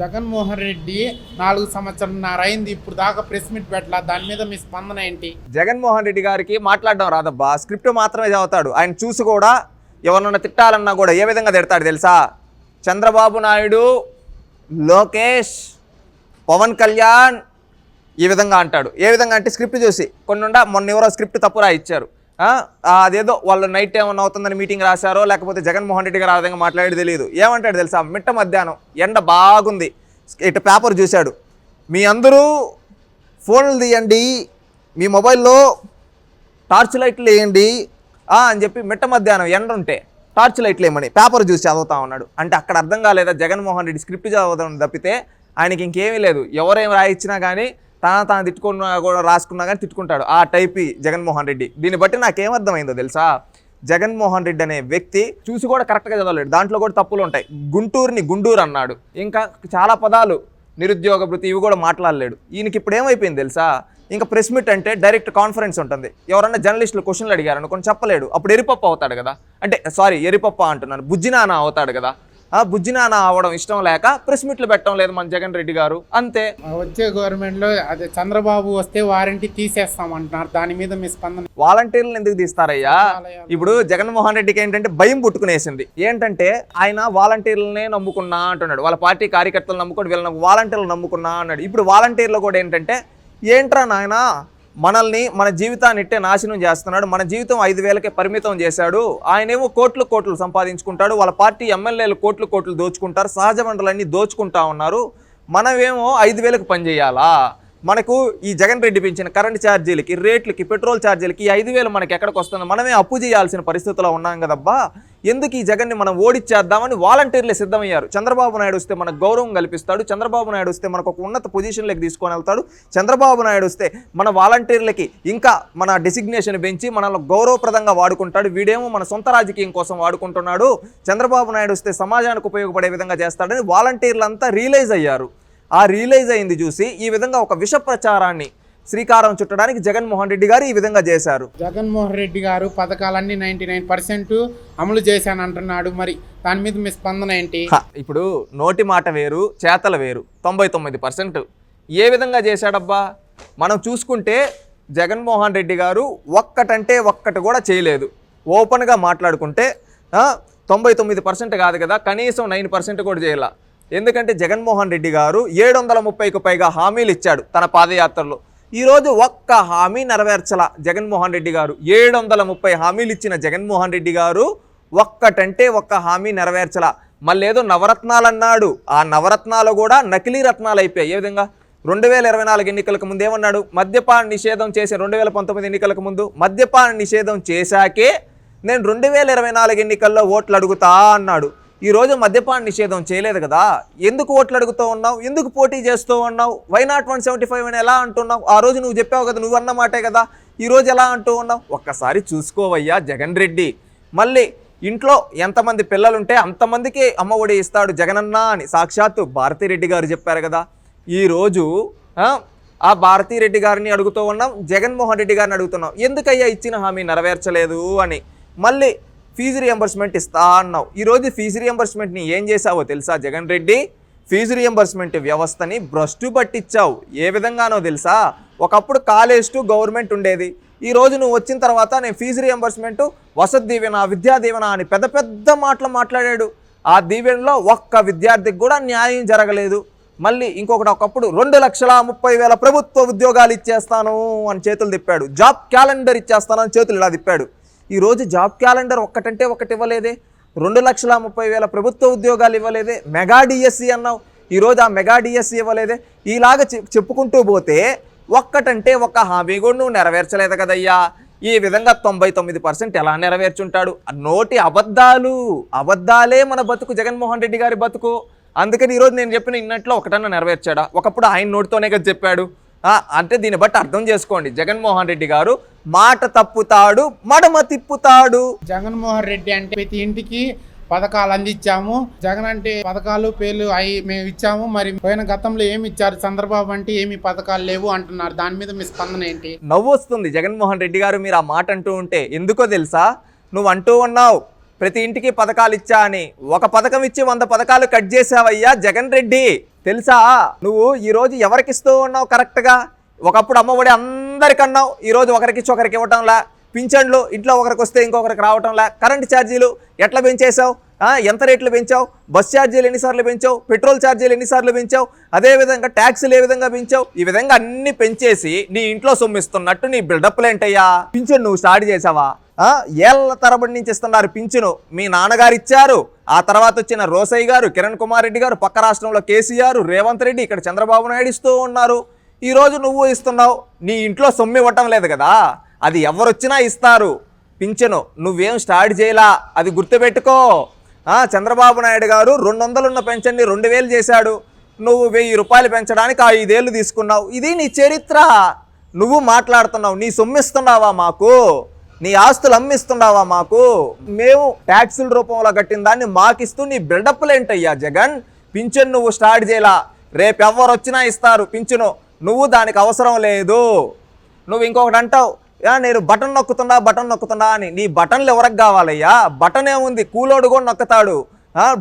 జగన్మోహన్ రెడ్డి నాలుగు సంవత్సరంన్నర అయింది. ఇప్పుడు దాకా ప్రెస్ మీట్ పెట్టలా? దాని మీద మీ స్పందన ఏంటి? జగన్మోహన్ రెడ్డి గారికి మాట్లాడడం రాదబ్బా. స్క్రిప్ట్ మాత్రమే చదువుతాడు. ఆయన చూసి కూడా ఎవరన్నా తిట్టాలన్నా కూడా ఏ విధంగా తిడతాడు తెలుసా? చంద్రబాబు నాయుడు లోకేష్ పవన్ కళ్యాణ్ ఈ విధంగా అంటాడు. ఏ విధంగా అంటే స్క్రిప్ట్ చూసి. కొన్ని మొన్న ఎవరో స్క్రిప్ట్ తప్పు ఇచ్చారు. అదేదో వాళ్ళు నైట్ ఏమన్నా అవుతుందని మీటింగ్ రాశారో లేకపోతే జగన్మోహన్ రెడ్డి గారు ఆ విధంగా మాట్లాడేది తెలియదు. ఏమంటాడు తెలుసా? మిట్ట మధ్యాహ్నం ఎండ బాగుంది. ఇటు పేపర్ చూశాడు. మీ అందరూ ఫోన్లు తీయండి మీ మొబైల్లో టార్చ్ లైట్లు వేయండి. అని చెప్పి మిట్ట మధ్యాహ్నం ఎండ ఉంటే టార్చ్ లైట్లు ఏమని పేపర్ చూసి చదువుతా ఉన్నాడు. అంటే అక్కడ అర్థం కాలేదా? జగన్మోహన్ రెడ్డి స్క్రిప్ట్ చదవడం తప్పితే ఆయనకి ఇంకేమీ లేదు. ఎవరేం రాయించినా కానీ తాను తాను తిట్టుకున్నా కూడా రాసుకున్నా కానీ తిట్టుకుంటాడు. ఆ టైప్ జగన్మోహన్ రెడ్డి. దీన్ని బట్టి నాకేమర్థమైందో తెలుసా? జగన్మోహన్ రెడ్డి అనే వ్యక్తి చూసి కూడా కరెక్ట్గా చదవలేడు. దాంట్లో కూడా తప్పులు ఉంటాయి. గుంటూరుని గుండూరు అన్నాడు. ఇంకా చాలా పదాలు నిరుద్యోగ భృతి ఇవి కూడా మాట్లాడలేడు. ఈయనకి ఇప్పుడు ఏమైపోయింది తెలుసా? ఇంకా ప్రెస్ మీట్ అంటే డైరెక్ట్ కాన్ఫరెన్స్ ఉంటుంది. ఎవరన్నా జర్నలిస్టులు క్వశ్చన్లు అడిగారు అనుకోని చెప్పలేడు. అప్పుడు ఎరిపప్ప అవుతాడు కదా. అంటే సారీ ఎరిపప్ప అంటున్నాను. బుజ్జినానా అవుతాడు కదా. బుజ్జినానా అవడం ఇష్టం లేక ప్రెస్ మీట్లు పెట్టడం లేదు మన జగన్ రెడ్డి గారు. అంతే. వచ్చే గవర్నమెంట్లో అదే చంద్రబాబు వస్తే వారంటీ తీసేస్తామంటున్నారు. దాని మీద మీ స్పందన? వాలంటీర్లను ఎందుకు తీస్తారయ్యా? ఇప్పుడు జగన్మోహన్ రెడ్డికి ఏంటంటే భయం పుట్టుకునేసింది. ఏంటంటే ఆయన వాలంటీర్లనే నమ్ముకున్నా అంటున్నాడు. వాళ్ళ పార్టీ కార్యకర్తలు నమ్ముకొని వీళ్ళని వాలంటీర్లు నమ్ముకున్నా అన్నాడు. ఇప్పుడు వాలంటీర్లు కూడా ఏంటంటే ఏంట్రా నాయనా? మనల్ని మన జీవితాన్ని ఇట్టే నాశనం చేస్తున్నాడు. మన జీవితం ఐదు వేలకే పరిమితం చేశాడు. ఆయనేమో కోట్లు కోట్లు సంపాదించుకుంటాడు. వాళ్ళ పార్టీ ఎమ్మెల్యేలు కోట్లు కోట్లు దోచుకుంటారు. సహజ వనరులన్నీ దోచుకుంటా ఉన్నారు. మనమేమో ఐదు వేలకు పనిచేయాలా మనకు ఈ జగన్ రెడ్డి పెంచిన కరెంట్ ఛార్జీలకి రేట్లకి పెట్రోల్ ఛార్జీలకి ఈ ఐదు వేలు మనకి ఎక్కడికి వస్తుంది? మనమే అప్పు చేయాల్సిన పరిస్థితిలో ఉన్నాం కదబ్బా. ఎందుకు ఈ జగన్ని మనం ఓడిచ్చేద్దామని వాలంటీర్లే సిద్ధమయ్యారు? చంద్రబాబు నాయుడు వస్తే మనకు గౌరవం కల్పిస్తాడు. చంద్రబాబు నాయుడు వస్తే మనకు ఒక ఉన్నత పొజిషన్లోకి తీసుకొని వెళ్తాడు. చంద్రబాబు నాయుడు వస్తే మన వాలంటీర్లకి ఇంకా మన డెసిగ్నేషన్ పెంచి మనల్ని గౌరవప్రదంగా వాడుకుంటాడు. వీడేమో మన సొంత రాజకీయం కోసం వాడుకుంటున్నాడు. చంద్రబాబు నాయుడు వస్తే సమాజానికి ఉపయోగపడే విధంగా చేస్తాడని వాలంటీర్లంతా రియలైజ్ అయ్యారు. ఆ రియలైజ్ అయింది చూసి ఈ విధంగా ఒక విష ప్రచారాన్ని శ్రీకారం చుట్టడానికి జగన్మోహన్ రెడ్డి గారు ఈ విధంగా చేశారు. జగన్మోహన్ రెడ్డి గారు పథకాలన్నీ నైన్టీ నైన్ పర్సెంట్ అమలు చేశానంటున్నాడు మరి. దాని మీద మీ స్పందన ఏంటి? ఇప్పుడు నోటి మాట వేరు చేతల వేరు తొంభై తొమ్మిది పర్సెంట్. ఏ విధంగా చేశాడబ్బా? మనం చూసుకుంటే జగన్మోహన్ రెడ్డి గారు ఒక్కటంటే ఒక్కటి కూడా చేయలేదు. ఓపెన్గా మాట్లాడుకుంటే తొంభై తొమ్మిది పర్సెంట్ కాదు కదా కనీసం నైన్ పర్సెంట్ కూడా చేయాల. ఎందుకంటే జగన్మోహన్ రెడ్డి గారు ఏడు వందల ముప్పైకి పైగా హామీలు ఇచ్చాడు తన పాదయాత్రలో. ఈరోజు ఒక్క హామీ నెరవేర్చల జగన్మోహన్ రెడ్డి గారు. ఏడు వందల ముప్పై హామీలు ఇచ్చిన జగన్మోహన్ రెడ్డి గారు ఒక్కటంటే ఒక్క హామీ నెరవేర్చల. మళ్ళీ ఏదో నవరత్నాలు అన్నాడు ఆ నవరత్నాలు కూడా నకిలీ రత్నాలు అయిపోయాయి. ఏ విధంగా? రెండు వేల ఇరవై నాలుగు ఎన్నికలకు ముందు ఏమన్నాడు? మద్యపాన నిషేధం చేసే రెండు వేల పంతొమ్మిది ఎన్నికలకు ముందు మద్యపాన నిషేధం చేశాకే నేను రెండు వేల ఇరవై నాలుగు ఎన్నికల్లో ఓట్లు అడుగుతా అన్నాడు. ఈరోజు మద్యపాన నిషేధం చేయలేదు కదా? ఎందుకు ఓట్లు అడుగుతూ ఉన్నావు? ఎందుకు పోటీ చేస్తూ ఉన్నావు? Why not one seventy five అని ఎలా అంటున్నావు? ఆ రోజు నువ్వు చెప్పావు కదా నువ్వు అన్న మాటే కదా. ఈరోజు ఎలా అంటూ ఉన్నావు? ఒక్కసారి చూసుకోవయ్యా జగన్ రెడ్డి. మళ్ళీ ఇంట్లో ఎంతమంది పిల్లలుంటే అంతమందికి అమ్మ ఒడి ఇస్తాడు జగనన్న అని. సాక్షాత్తు భారతిరెడ్డి గారు చెప్పారు కదా. ఈరోజు ఆ, ఆ భారతిరెడ్డి గారిని అడుగుతూ ఉన్నాం జగన్మోహన్ రెడ్డి గారిని అడుగుతున్నాం. ఎందుకయ్యా ఇచ్చిన హామీ నెరవేర్చలేదు అని. మళ్ళీ ఫీజు రియంబర్స్మెంట్ ఇస్తా అన్నావు. ఈరోజు ఫీజు రియంబర్స్మెంట్ని ఏం చేసావో తెలుసా జగన్ రెడ్డి? ఫీజు రియంబర్స్మెంట్ వ్యవస్థని భ్రష్టు పట్టించావు. ఏ విధంగానో తెలుసా? ఒకప్పుడు కాలేజ్ టు గవర్నమెంట్ ఉండేది. ఈ రోజు నువ్వు వచ్చిన తర్వాత నేను ఫీజు రియంబర్స్మెంట్ వసతి దీవెన విద్యా దీవెన అని పెద్ద పెద్ద మాటలు మాట్లాడాడు. ఆ దీవెనలో ఒక్క విద్యార్థికి కూడా న్యాయం జరగలేదు. మళ్ళీ ఇంకొకటి ఒకప్పుడు రెండు లక్షల ముప్పై వేల ప్రభుత్వ ఉద్యోగాలు ఇచ్చేస్తాను అని చేతులు తిప్పాడు. జాబ్ క్యాలెండర్ ఇచ్చేస్తాను అని చేతులు ఇలా తిప్పాడు. ఈరోజు జాబ్ క్యాలెండర్ ఒక్కటంటే ఒకటి ఇవ్వలేదే. రెండు లక్షల ముప్పై వేల ప్రభుత్వ ఉద్యోగాలు ఇవ్వలేదే. మెగా డిఎస్సి అన్నావు. ఈరోజు ఆ మెగా డిఎస్సి ఇవ్వలేదే. ఇలాగ చెప్పుకుంటూ పోతే ఒక్కటంటే ఒక్క హామీ కూడా నువ్వు నెరవేర్చలేదు కదయ్యా. ఈ విధంగా తొంభై తొమ్మిది పర్సెంట్ ఎలా నెరవేర్చుంటాడు? ఆ నోటి అబద్ధాలు అబద్ధాలే మన బతుకు జగన్మోహన్ రెడ్డి గారి బతుకు. అందుకని ఈరోజు నేను చెప్పిన ఇన్నట్లో ఒకటన్నా నెరవేర్చాడా? ఒకప్పుడు ఆయన నోటితోనే కదా చెప్పాడు. అంటే దీన్ని బట్టి అర్థం చేసుకోండి. జగన్మోహన్ రెడ్డి గారు మాట తప్పుతాడు మడమ తిప్పుతాడు. జగన్మోహన్ రెడ్డి అంటే ప్రతి ఇంటికి పథకాలు అందించాము. జగన్ అంటే పథకాలు పేర్లు అవి మేము ఇచ్చాము. మరి పోయిన గతంలో ఏమి ఇచ్చారు? చంద్రబాబు అంటే ఏమి పథకాలు లేవు అంటున్నారు. దాని మీద మీ స్పందన ఏంటి? నవ్వు వస్తుంది. జగన్మోహన్ రెడ్డి గారు మీరు ఆ మాట అంటూ ఉంటే ఎందుకో తెలుసా? నువ్వు అంటూ ఉన్నావు ప్రతి ఇంటికి పథకాలు ఇచ్చా అని. ఒక పథకం ఇచ్చి వంద పథకాలు కట్ చేసావయ్యా జగన్ రెడ్డి. తెలుసా? నువ్వు ఈరోజు ఎవరికిస్తూ ఎవరికి ఇస్తూ ఉన్నావు కరెక్ట్గా? ఒకప్పుడు అమ్మఒడి అందరికన్నావు ఈరోజు ఒకరికిచ్చి ఒకరికి ఇచ్చి ఒకరికి ఇవ్వటంలా? పింఛన్లు ఇంట్లో ఒకరికి వస్తే ఇంకొకరికి రావటంలా? కరెంట్ ఛార్జీలు ఎట్లా పెంచేశావు? ఎంత రేట్లు పెంచావు? బస్ ఛార్జీలు ఎన్నిసార్లు పెంచావు? పెట్రోల్ ఛార్జీలు ఎన్నిసార్లు పెంచావు? అదేవిధంగా ట్యాక్సులు ఏ విధంగా పెంచావు? ఈ విధంగా అన్ని పెంచేసి నీ ఇంట్లో సొమ్మిస్తున్నట్టు నీ బిల్డప్లు ఏంటయ్యా? పింఛన్ నువ్వు స్టార్ట్ చేసావా ఏళ్ళ తరబడి నుంచి ఇస్తున్నారు పింఛను. మీ నాన్నగారు ఇచ్చారు. ఆ తర్వాత వచ్చిన రోసయ్య గారు కిరణ్ కుమార్ రెడ్డి గారు పక్క రాష్ట్రంలో కేసీఆర్ రేవంత్ రెడ్డి ఇక్కడ చంద్రబాబు నాయుడు ఇస్తూ ఉన్నారు. ఈరోజు నువ్వు ఇస్తున్నావు. నీ ఇంట్లో సొమ్ము ఇవ్వటం లేదు కదా. అది ఎవరొచ్చినా ఇస్తారు. పింఛను. నువ్వేం స్టార్ట్ చేయలా? అది గుర్తుపెట్టుకో. చంద్రబాబు నాయుడు గారు రెండు వందలున్న పెన్షన్ని రెండు వేలు చేశాడు. నువ్వు వెయ్యి రూపాయలు పెంచడానికి ఐదేళ్ళు తీసుకున్నావు. ఇది నీ చరిత్ర. నువ్వు మాట్లాడుతున్నావు. నీ సొమ్మిస్తున్నావా మాకు? నీ ఆస్తులు అమ్మిస్తున్నావా మాకు? మేము ట్యాక్సుల రూపంలో కట్టిన దాన్ని మాకిస్తూ నీ బిల్డప్లు ఏంటయ్యా జగన్? పింఛన్ నువ్వు స్టార్ట్ చేయలా? రేపు ఎవరు వచ్చినా ఇస్తారు పింఛను. నువ్వు దానికి అవసరం లేదు. నువ్వు ఇంకొకటి అంటావు యా నేను బటన్ నొక్కుతున్నా బటన్ నొక్కుతున్నా అని. నీ బటన్లు ఎవరికి కావాలయ్యా? బటన్ ఏముంది కూలోడు కూడా నొక్కుతాడు.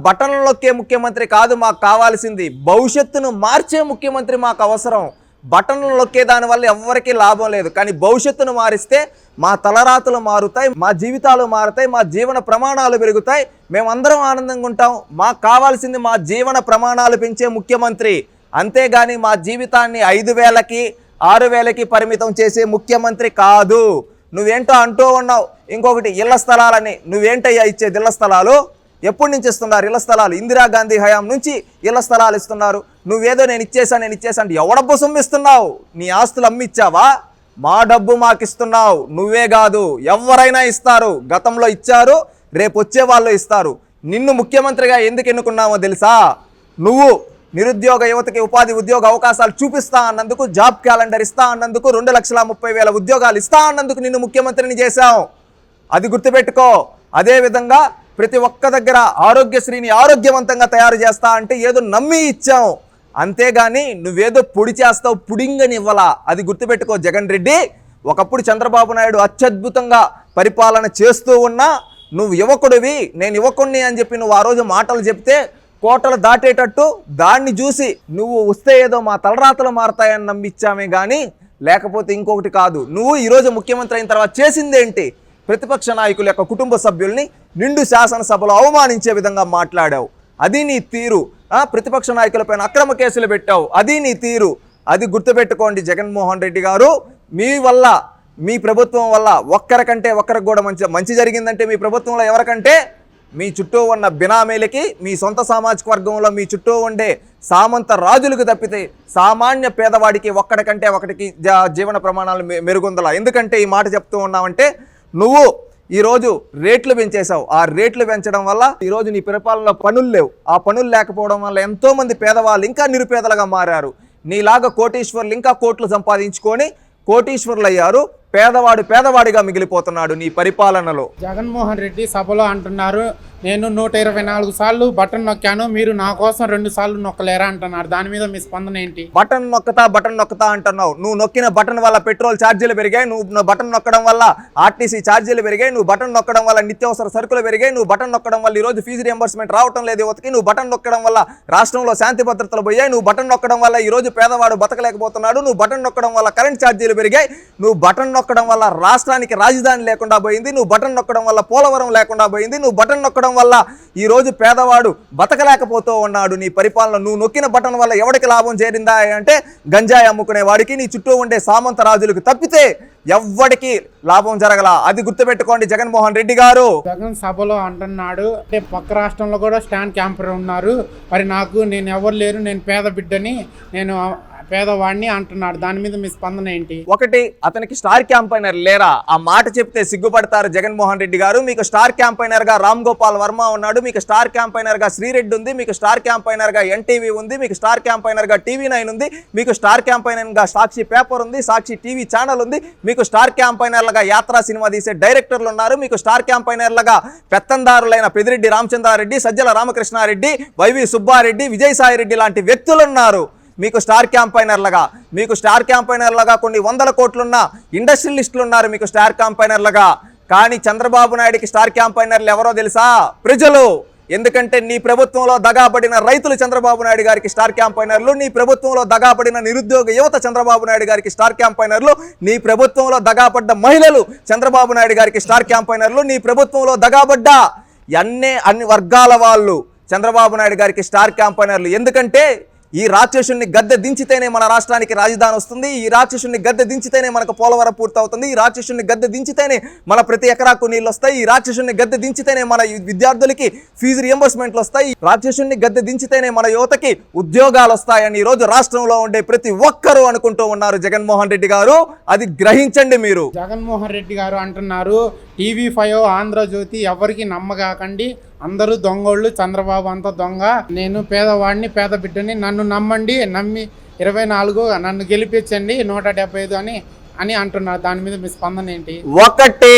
బటన్లు నొక్కే ముఖ్యమంత్రి కాదు మాకు కావాల్సింది. భవిష్యత్తును మార్చే ముఖ్యమంత్రి మాకు అవసరం. బటన్లు నొక్కే దాని వల్ల ఎవ్వరికీ లాభం లేదు. కానీ భవిష్యత్తును మారిస్తే మా తలరాతులు మారుతాయి మా జీవితాలు మారుతాయి మా జీవన ప్రమాణాలు పెరుగుతాయి. మేమందరం ఆనందంగా ఉంటాం. మాకు కావాల్సింది మా జీవన ప్రమాణాలు పెంచే ముఖ్యమంత్రి. అంతేగాని మా జీవితాన్ని ఐదు వేలకి ఆరు వేలకి పరిమితం చేసే ముఖ్యమంత్రి కాదు. నువ్వేంటో అంటూ ఉన్నావు. ఇంకొకటి ఇళ్ళ స్థలాలని నువ్వేంటయ్యా ఇచ్చేది ఇళ్ళ స్థలాలు? ఎప్పటి నుంచి ఇస్తున్నారు? ఇళ్ళ స్థలాలు ఇందిరాగాంధీ హయాం నుంచి ఇళ్ళ స్థలాలు ఇస్తున్నారు. నువ్వేదో నేను ఇచ్చేసా నేను ఇచ్చేసాను అంటే ఎవడబ్బు సొమ్మిస్తున్నావు? నీ ఆస్తులు అమ్మిచ్చావా? మా డబ్బు మాకు ఇస్తున్నావు నువ్వే కాదు ఎవరైనా ఇస్తారు. గతంలో ఇచ్చారు రేపు వచ్చే వాళ్ళు ఇస్తారు. నిన్ను ముఖ్యమంత్రిగా ఎందుకు ఎన్నుకున్నావో తెలుసా? నువ్వు నిరుద్యోగ యువతకి ఉపాధి ఉద్యోగ అవకాశాలు చూపిస్తా అన్నందుకు జాబ్ క్యాలెండర్ ఇస్తా అన్నందుకు రెండు లక్షల ముప్పై వేల ఉద్యోగాలు ఇస్తా అన్నందుకు నిన్ను ముఖ్యమంత్రిని చేశాం. అది గుర్తుపెట్టుకో. అదేవిధంగా ప్రతి ఒక్క దగ్గర ఆరోగ్యశ్రీని ఆరోగ్యవంతంగా తయారు చేస్తా అంటే ఏదో నమ్మి ఇచ్చాం. అంతేగాని నువ్వేదో పొడి చేస్తావు పుడింగని ఇవ్వలా అది గుర్తుపెట్టుకో జగన్ రెడ్డి. ఒకప్పుడు చంద్రబాబు నాయుడు అత్యద్భుతంగా పరిపాలన చేస్తూ ఉన్నా నువ్వు యువకుడివి నేను యువకుడిని అని చెప్పి నువ్వు ఆ రోజు మాటలు చెప్తే కోటలు దాటేటట్టు దాన్ని చూసి నువ్వు వస్తే ఏదో మా తలరాతలు మారతాయని నమ్మిచ్చామే కానీ లేకపోతే ఇంకొకటి కాదు. నువ్వు ఈరోజు ముఖ్యమంత్రి అయిన తర్వాత చేసిందేంటి ప్రతిపక్ష నాయకుల యొక్క కుటుంబ సభ్యుల్ని నిండు శాసనసభలో అవమానించే విధంగా మాట్లాడావు. అది నీ తీరు. ప్రతిపక్ష నాయకులపైన అక్రమ కేసులు పెట్టావు. అది నీ తీరు. అది గుర్తుపెట్టుకోండి జగన్మోహన్ రెడ్డి గారు. మీ వల్ల మీ ప్రభుత్వం వల్ల ఒక్కరికంటే ఒక్కరికి కూడా మంచి మంచి జరిగిందంటే మీ ప్రభుత్వంలో ఎవరికంటే? మీ చుట్టూ ఉన్న బినామీలకి మీ సొంత సామాజిక వర్గంలో మీ చుట్టూ ఉండే సామంత రాజులకు తప్పితే సామాన్య పేదవాడికి ఒక్కడికంటే ఒకటికి జా- జీవన ప్రమాణాలు మెరుగుందల. ఎందుకంటే ఈ మాట చెప్తూ ఉన్నామంటే నువ్వు ఈరోజు రేట్లు పెంచేశావు. ఆ రేట్లు పెంచడం వల్ల ఈరోజు నీ పరిపాలనలో పనులు లేవు. ఆ పనులు లేకపోవడం వల్ల ఎంతోమంది పేదవాళ్ళు ఇంకా నిరుపేదలుగా మారారు. నీలాగా కోటీశ్వర్లు ఇంకా కోట్లు సంపాదించుకొని కోటీశ్వర్లు అయ్యారు పేదవాడు పేదవాడిగా మిగిలిపోతున్నాడు నీ పరిపాలనలో. జగన్మోహన్ రెడ్డి సభలో అంటున్నారు నేను నూట ఇరవై నాలుగు సార్లు బటన్ నొక్కాను మీరు నా కోసం రెండు సార్లు నొక్కలేరా? అంటున్నారు. దాని మీద మీ స్పందన ఏంటి? బటన్ నొక్కతా బటన్ నొక్కతా అంటున్నావు. నువ్వు నొక్కిన బటన్ వల్ల పెట్రోల్ ఛార్జీలు పెరిగాయి నువ్వు బటన్ నొక్కడం వల్ల ఆర్టీసీ ఛార్జీలు పెరిగాయి నువ్వు బటన్ నొక్కడం వల్ల నిత్యావసర సరుకులు పెరిగాయి నువ్వు బటన్ నొక్కడం వల్ల ఈ రోజు ఫీజు రియంబర్స్మెంట్ రావటం లేదు యువతకి నువ్వు బటన్ నొక్కడం వల్ల రాష్ట్రంలో శాంతి భద్రతలు పోయాయి నువ్వు బటన్ నొక్కడం వల్ల ఈ రోజు పేదవాడు బతకలేకపోతున్నాడు నువ్వు బటన్ నొక్కడం వల్ల కరెంట్ ఛార్జీలు పెరిగాయి నువ్వు బటన్ నొక్కడం వల్ల రాష్ట్రానికి రాజధాని లేకుండా పోయింది. నువ్వు బటన్ నొక్కడం వల్ల పోలవరం లేకుండా పోయింది. నువ్వు బటన్ నొక్కడం వల్ల ఈ రోజు పేదవాడు బతకలేకపోతూ ఉన్నాడు. నీ పరిపాలన నువ్వు నొక్కిన బటన్ వల్ల ఎవరికి లాభం చేరిందా అంటే గంజాయి అమ్ముకునే వాడికి నీ చుట్టూ ఉండే సామంత రాజులకు తప్పితే ఎవ్వడికి లాభం జరగల. అది గుర్తుపెట్టుకోండి జగన్మోహన్ రెడ్డి గారు. జగన్ సభలో అంటున్నాడు. అంటే పక్క రాష్ట్రంలో కూడా స్టాండ్ క్యాంపర్ ఉన్నారు. మరి నాకు నేను ఎవరు లేరు నేను పేద బిడ్డని నేను పేదవాడిని అంటున్నాడు. దాని మీద మీ స్పందన ఏంటి? ఒకటి అతనికి స్టార్ క్యాంపైనర్ లేరా? ఆ మాట చెప్తే సిగ్గుపడతారు జగన్మోహన్ రెడ్డి గారు. మీకు స్టార్ క్యాంపైనర్గా రామ్ గోపాల్ వర్మ ఉన్నాడు. మీకు స్టార్ క్యాంపైనర్గా శ్రీరెడ్డి ఉంది. మీకు స్టార్ క్యాంపైనర్గా ఎన్టీవీ ఉంది. మీకు స్టార్ క్యాంపైనర్గా టీవీ నైన్ ఉంది. మీకు స్టార్ క్యాంపైనర్గా సాక్షి పేపర్ ఉంది. సాక్షి టీవీ ఛానల్ ఉంది. మీకు స్టార్ క్యాంపైనర్లుగా యాత్రా సినిమా తీసే డైరెక్టర్లు ఉన్నారు. మీకు స్టార్ క్యాంపైనర్లుగా పెత్తందారులైన పెదిరెడ్డి రామచంద్రారెడ్డి సజ్జల రామకృష్ణారెడ్డి వైవి సుబ్బారెడ్డి విజయసాయి రెడ్డి లాంటి వ్యక్తులు ఉన్నారు. మీకు స్టార్ క్యాంపైనర్లుగా మీకు స్టార్ క్యాంపైనర్లుగా కొన్ని వందల కోట్లున్న ఇండస్ట్రియలిస్టులు ఉన్నారు మీకు స్టార్ క్యాంపైనర్లుగా. కానీ చంద్రబాబు నాయుడికి స్టార్ క్యాంపైనర్లు ఎవరో తెలుసా? ప్రజలు. ఎందుకంటే నీ ప్రభుత్వంలో దగాబడిన రైతులు చంద్రబాబు నాయుడు గారికి స్టార్ క్యాంపైనర్లు నీ ప్రభుత్వంలో దగాబడిన నిరుద్యోగ యువత చంద్రబాబు నాయుడు గారికి స్టార్ క్యాంపైనర్లు నీ ప్రభుత్వంలో దగాపడ్డ మహిళలు చంద్రబాబు నాయుడు గారికి స్టార్ క్యాంపైనర్లు నీ ప్రభుత్వంలో దగాబడ్డ అన్ని అన్ని వర్గాల వాళ్ళు చంద్రబాబు నాయుడు గారికి స్టార్ క్యాంపైనర్లు. ఎందుకంటే ఈ రాక్షసుని గద్దె దించితేనే మన రాష్ట్రానికి రాజధాని వస్తుంది. ఈ రాక్షసుని గద్దె దించితేనే మనకు పోలవరం పూర్తవుతుంది. ఈ రాక్షసుని గద్దె దించితేనే మన ప్రతి ఎకరాకు నీళ్ళు వస్తాయి. ఈ రాక్షసుని గద్దె దించితేనే మన ఈ విద్యార్థులకి ఫీజు రియంబర్స్మెంట్లు వస్తాయి. రాక్షసుని గద్దె దించితేనే మన యువతకి ఉద్యోగాలు వస్తాయని ఈ రోజు రాష్ట్రంలో ఉండే ప్రతి ఒక్కరూ అనుకుంటూ ఉన్నారు జగన్మోహన్ రెడ్డి గారు. అది గ్రహించండి మీరు. జగన్మోహన్ రెడ్డి గారు అంటున్నారు టీవీ ఫైవ్ ఆంధ్రజ్యోతి ఎవరికి నమ్మగాకండి? అందరూ దొంగోళ్ళు చంద్రబాబు అంతా దొంగ. నేను పేదవాడిని పేద బిడ్డని నన్ను నమ్మండి నమ్మి ఇరవై నాలుగు నన్ను గెలిపించండి నూట డెబ్బై ఐదు అని అని అంటున్నారు. దాని మీద మీ స్పందన ఏంటి? ఒకటి.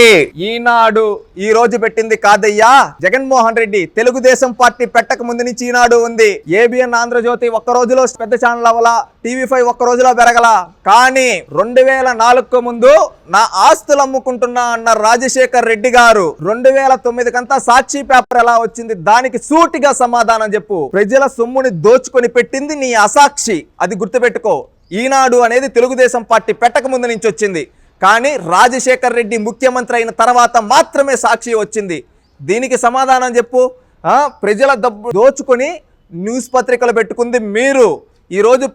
ఈనాడు ఈ రోజు పెట్టింది కాదయ్యా. జగన్మోహన్ రెడ్డి తెలుగుదేశం పార్టీ పెట్టక ముందు నుంచి ఈనాడు ఉంది. ఏబిఎన్ ఆంధ్రజ్యోతి ఒక్క రోజులో పెద్ద ఛానల్ అవ్వాలా? టీవీ ఫైవ్ ఒక్క రోజులో పెరగల? కానీ రెండు వేల నాలుగుకు ముందు నా ఆస్తులు అమ్ముకుంటున్నా అన్న రాజశేఖర్ రెడ్డి గారు రెండు వేల తొమ్మిది కంతా సాక్షి పేపర్ ఎలా వచ్చింది? దానికి సూటిగా సమాధానం చెప్పు. ప్రజల సొమ్ముని దోచుకొని పెట్టింది నీ అసాక్షి. అది గుర్తుపెట్టుకో. ఈనాడు అనేది తెలుగుదేశం పార్టీ పెట్టక ముందు నుంచి వచ్చింది. కానీ రాజశేఖర్ రెడ్డి ముఖ్యమంత్రి అయిన తర్వాత మాత్రమే సాక్షి వచ్చింది. దీనికి సమాధానం చెప్పు. ప్రజల డబ్బు దోచుకొని న్యూస్ పత్రికలు పెట్టుకుంది మీరు. ఈరోజు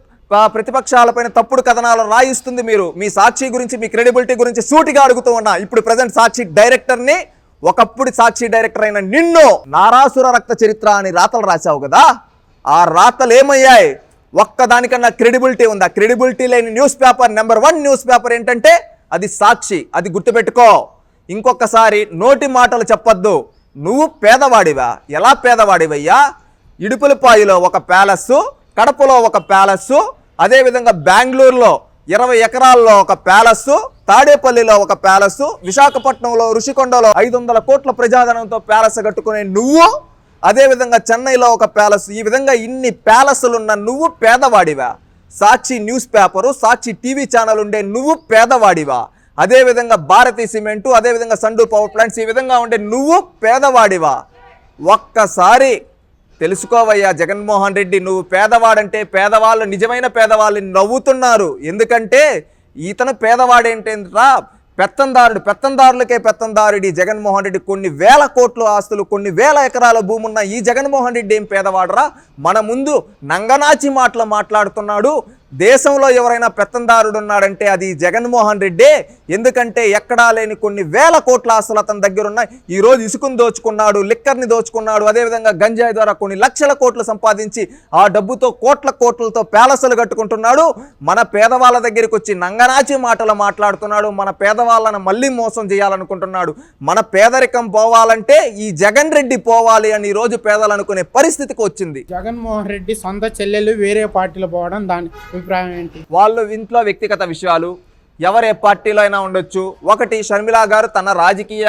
ప్రతిపక్షాలపైన తప్పుడు కథనాలు రాయిస్తుంది మీరు. మీ సాక్షి గురించి మీ క్రెడిబిలిటీ గురించి సూటిగా అడుగుతూ ఉన్నా. ఇప్పుడు ప్రజెంట్ సాక్షి డైరెక్టర్ని ఒకప్పుడు సాక్షి డైరెక్టర్ అయిన నిన్ను నారాసుర రక్త చరిత్ర అని రాతలు రాశావు కదా. ఆ రాతలు ఏమయ్యాయి ఒక్కదానికన్నా క్రెడిబిలిటీ ఉంది? ఆ క్రెడిబిలిటీ లేని news paper number one news paper ఏంటంటే అది సాక్షి అది గుర్తుపెట్టుకో. ఇంకొకసారి నోటి మాటలు చెప్పొద్దు. నువ్వు పేదవాడివా? ఎలా పేదవాడివయ్యా? ఇడుపులపాయిలో ఒక ప్యాలెస్సు కడపలో ఒక ప్యాలెస్ అదేవిధంగా బెంగళూరులో ఇరవై ఎకరాల్లో ఒక ప్యాలెస్ తాడేపల్లిలో ఒక ప్యాలెస్ విశాఖపట్నంలో ఋషికొండలో ఐదు వందల కోట్ల ప్రజాధనంతో ప్యాలెస్ కట్టుకునే నువ్వు అదేవిధంగా చెన్నైలో ఒక ప్యాలెస్ ఈ విధంగా ఇన్ని ప్యాలెస్లు ఉన్న నువ్వు పేదవాడివా? Sakshi news paper Sakshi TV channel ఉండే నువ్వు పేదవాడివా? అదేవిధంగా భారతీ సిమెంటు అదేవిధంగా సండు పవర్ ప్లాంట్స్ ఈ విధంగా ఉండే నువ్వు పేదవాడివా? ఒక్కసారి తెలుసుకోవయ్యా జగన్మోహన్ రెడ్డి నువ్వు పేదవాడంటే పేదవాళ్ళు నిజమైన పేదవాళ్ళు నవ్వుతున్నారు. ఎందుకంటే ఇతను పేదవాడేంటేంట్రా పెత్తందారుడు పెత్తందారులకే పెత్తందారుడి జగన్మోహన్ రెడ్డి. కొన్ని వేల కోట్ల ఆస్తులు కొన్ని వేల ఎకరాల భూమి ఉన్న ఈ జగన్మోహన్ రెడ్డి ఏం పేదవాడరా? మన ముందు నంగనాచి మాటలు మాట్లాడుతున్నాడు. దేశంలో ఎవరైనా పెత్తందారుడు ఉన్నాడంటే అది జగన్మోహన్ రెడ్డే. ఎందుకంటే ఎక్కడా లేని కొన్ని వేల కోట్ల ఆస్తులు అతని దగ్గర ఉన్నాయి ఈరోజు ఇసుకుని దోచుకున్నాడు లిక్కర్ని దోచుకున్నాడు అదేవిధంగా గంజాయి ద్వారా కొన్ని లక్షల కోట్లు సంపాదించి ఆ డబ్బుతో కోట్ల కోట్లతో ప్యాలెస్లు కట్టుకుంటున్నాడు. మన పేదవాళ్ళ దగ్గరికి వచ్చి నంగనాచి మాటలు మాట్లాడుతున్నాడు. మన పేదవాళ్ళను మళ్ళీ మోసం చేయాలనుకుంటున్నాడు. మన పేదరికం పోవాలంటే ఈ జగన్ రెడ్డి పోవాలి అని ఈరోజు రోజు పేదలు అనుకునే పరిస్థితికి వచ్చింది. జగన్మోహన్ రెడ్డి సొంత చెల్లెలు వేరే పార్టీలో పోవడం దాని అభిప్రాయం ఏంటి? వాళ్ళు ఇంట్లో వ్యక్తిగత విషయాలు ఎవరు ఏ పార్టీలో అయినా ఉండొచ్చు. ఒకటి షర్మిల గారు తన రాజకీయ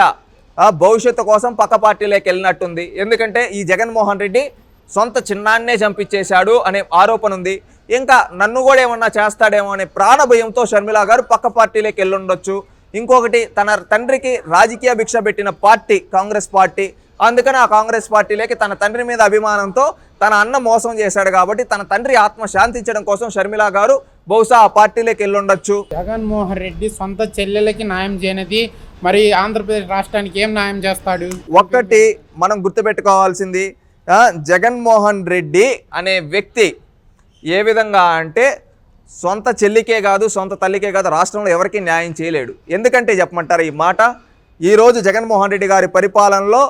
భవిష్యత్తు కోసం పక్క పార్టీలోకి వెళ్ళినట్టుంది. ఎందుకంటే ఈ జగన్మోహన్ రెడ్డి సొంత చిన్నాన్నే చంపించేశాడు అనే ఆరోపణ ఉంది. ఇంకా నన్ను కూడా ఏమన్నా చేస్తాడేమో అనే ప్రాణభయంతో షర్మిల గారు పక్క పార్టీలోకి వెళ్ళి ఉండొచ్చు. ఇంకొకటి తన తండ్రికి రాజకీయ భిక్ష పెట్టిన పార్టీ కాంగ్రెస్ పార్టీ అందుకని ఆ కాంగ్రెస్ పార్టీలోకి తన తండ్రి మీద అభిమానంతో తన అన్న మోసం చేశాడు కాబట్టి తన తండ్రి ఆత్మ శాంతించడం కోసం షర్మిల గారు బహుశా ఆ పార్టీలోకి వెళ్ళి ఉండొచ్చు జగన్మోహన్ రెడ్డి సొంత చెల్లెలకి న్యాయం చేయనిది మరి ఆంధ్రప్రదేశ్ రాష్ట్రానికి ఏం న్యాయం చేస్తాడు? ఒక్కటి మనం గుర్తుపెట్టుకోవాల్సింది జగన్మోహన్ రెడ్డి అనే వ్యక్తి ఏ విధంగా అంటే సొంత చెల్లికే కాదు సొంత తల్లికే కాదు రాష్ట్రంలో ఎవరికీ న్యాయం చేయలేడు. ఎందుకంటే చెప్పమంటారు ఈ మాట ఈరోజు జగన్మోహన్ రెడ్డి గారి పరిపాలనలో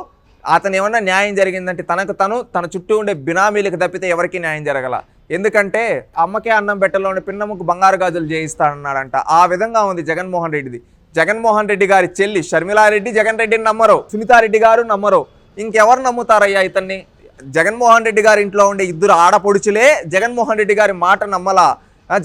అతను ఏమన్నా న్యాయం జరిగిందంటే తనకు తను తన చుట్టూ ఉండే బినామీలకు తప్పితే ఎవరికీ న్యాయం జరగల. ఎందుకంటే అమ్మకే అన్నం పెట్టలోని పిన్నమ్మకు బంగారు గాజులు చేయిస్తానన్నాడంట ఆ విధంగా ఉంది జగన్మోహన్ రెడ్డిది. జగన్మోహన్ రెడ్డి గారి చెల్లి షర్మిలారెడ్డి జగన్ రెడ్డిని నమ్మరు. సునీతారెడ్డి గారు నమ్మరు. ఇంకెవరు నమ్ముతారయ్యా ఇతన్ని? జగన్మోహన్ రెడ్డి గారి ఇంట్లో ఉండే ఇద్దరు ఆడపొడుచులే జగన్మోహన్ రెడ్డి గారి మాట నమ్మలా.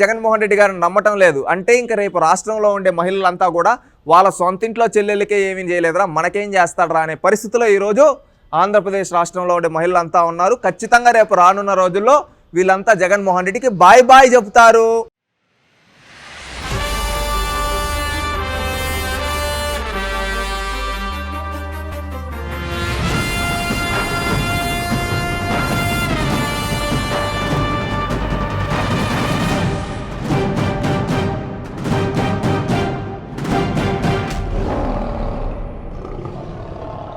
జగన్మోహన్ రెడ్డి గారిని నమ్మటం లేదు. అంటే ఇంక రేపు రాష్ట్రంలో ఉండే మహిళలంతా కూడా వాళ్ళ సొంతింట్లో చెల్లెళ్ళకే ఏమీ చేయలేదురా మనకేం చేస్తాడరా అనే పరిస్థితిలో ఈరోజు ఆంధ్రప్రదేశ్ రాష్ట్రంలో ఉండే మహిళలంతా ఉన్నారు. ఖచ్చితంగా రేపు రానున్న రోజుల్లో వీళ్ళంతా జగన్మోహన్ రెడ్డికి బాయ్ బాయ్ చెప్తారు